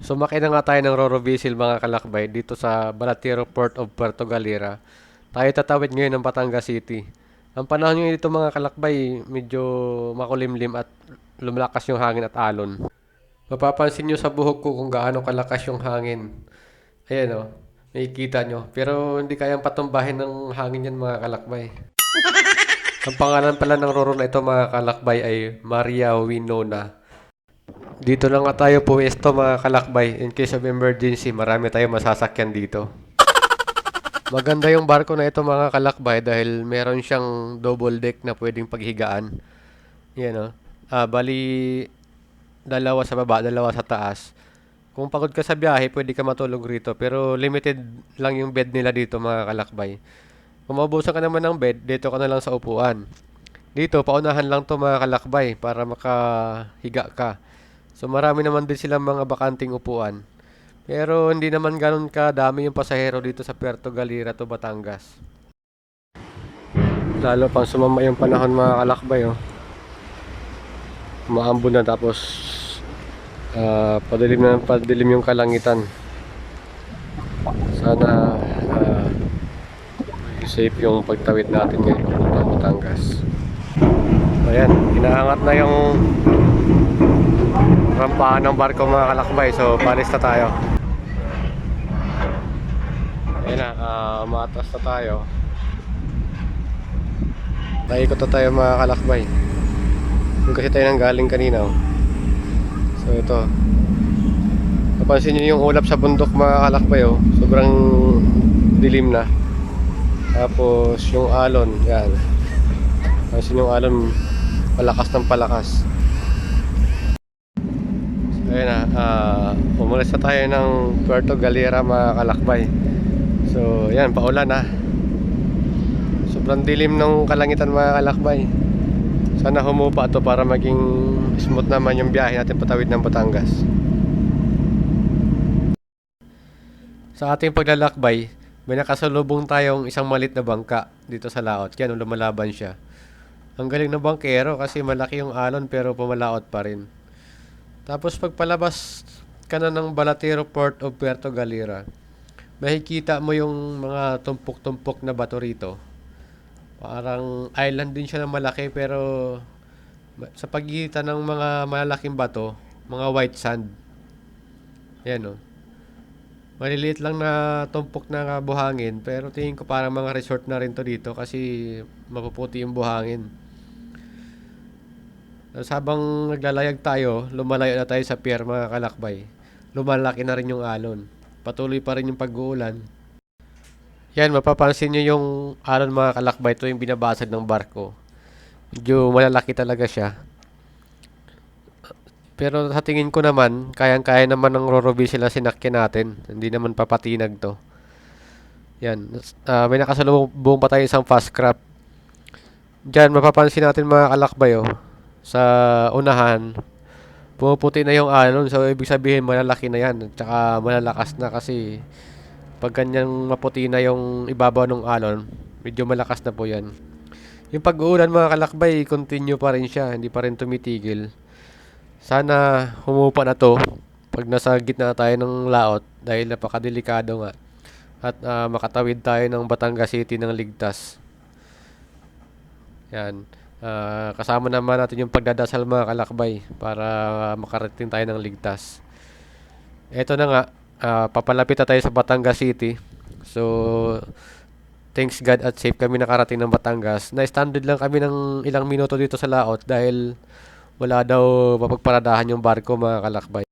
Sumakay na nga tayo ng Roro Bisil mga kalakbay dito sa Balatero Port of Puerto Galera. Tayo tatawid ngayon ng Batangas City. Ang panahon ngayon dito mga kalakbay, medyo makulimlim at lumalakas yung hangin at alon. Mapapansin nyo sa buhok ko kung gaano kalakas yung hangin. Ayan o, nakikita nyo. Pero hindi kayang patumbahin ng hangin yan mga kalakbay. Ang pangalan pala ng Roro na ito mga kalakbay ay Maria Winona. Dito lang nga tayo puwesto mga kalakbay. In case of emergency, marami tayong masasakyan dito. Maganda yung barko na ito mga kalakbay dahil meron siyang double deck na pwedeng paghigaan. Yan o. Ah, bali, dalawa sa baba, dalawa sa taas. Kung pagod ka sa biyahe, pwede ka matulog rito. Pero limited lang yung bed nila dito mga kalakbay. Kung maubusan ka naman ng bed, dito ka na lang sa upuan. Dito, paunahan lang to mga kalakbay para makahiga ka. So marami naman din silang mga bakanting upuan. Pero hindi naman ganun kadami yung pasahero dito sa Puerto Galera to Batangas. Lalo pang sumama yung panahon mga kalakbay oh. Umaambon na tapos ah, padilim na padilim yung kalangitan. Sana ah, safe yung pagtawid natin ngayon papuntang Batangas. Ayan, inaangat na yung rampahan ng barko mga kalakbay. So, palis na tayo. Ayan na, uh, matas na tayo. Naikot na tayo mga kalakbay. Doon kasi tayo nang galing kanina. oh. So, ito. Napansin nyo yung ulap sa bundok mga kalakbay. Oh. Sobrang dilim na. Tapos, yung alon. Yan. Napansin yung alon palakas ng palakas. Ayun na, ah, umalis na tayo ng Puerto Galera mga kalakbay. So, yan, paulan na. Sobrang dilim ng kalangitan mga kalakbay. Sana humupa to para maging smooth naman yung biyahe natin patawid ng Batangas. Sa ating paglalakbay, may nakasalubong tayong isang malit na bangka dito sa laot. Yan, lumalaban siya. Ang galing ng bangkero kasi malaki yung alon pero pumalaot pa rin. Tapos pagpalabas ka na ng Balatero Port of Puerto Galera, makikita mo yung mga tumpok-tumpok na bato rito. Parang island din siya na malaki pero sa pagitan ng mga malalaking bato, mga white sand. Yan o. Maliliit lang na tumpok na buhangin pero tingin ko parang mga resort na rin to dito kasi mapuputi yung buhangin. Tapos habang naglalayag tayo, lumalayo na tayo sa pier mga kalakbay. Lumalaki na rin yung alon. Patuloy pa rin yung pag-uulan. Yan, mapapansin nyo yung alon mga kalakbay. Ito yung binabasag ng barko. Medyo malalaki talaga siya. Pero sa tingin ko naman, kayang-kaya naman ng Rorobi sila sinakyan natin. Hindi naman papatinag to. Yan. Ah, may nakasalubong pa tayo isang fast craft. Diyan, mapapansin natin mga kalakbay oh sa unahan, pumuputi na yung alon. So, ibig sabihin, malalaki na yan. At saka, malalakas na kasi pag ganyang maputi na yung ibabaw ng alon, medyo malakas na po yan. Yung pag-uulan mga kalakbay, continue pa rin siya. Hindi pa rin tumitigil. Sana humupa na to pag nasa gitna tayo ng laot dahil napakadelikado nga. At ah, makatawid tayo ng Batangas City ng ligtas. Yan. Ah, kasama naman natin yung pagdadasal mga kalakbay para makarating tayo ng ligtas. Eto na nga, ah, papalapit na tayo sa Batangas City. So, thanks God at safe kami nakarating ng Batangas. Na-stranded lang kami ng ilang minuto dito sa laot dahil wala daw mapagparadahan yung barko mga kalakbay.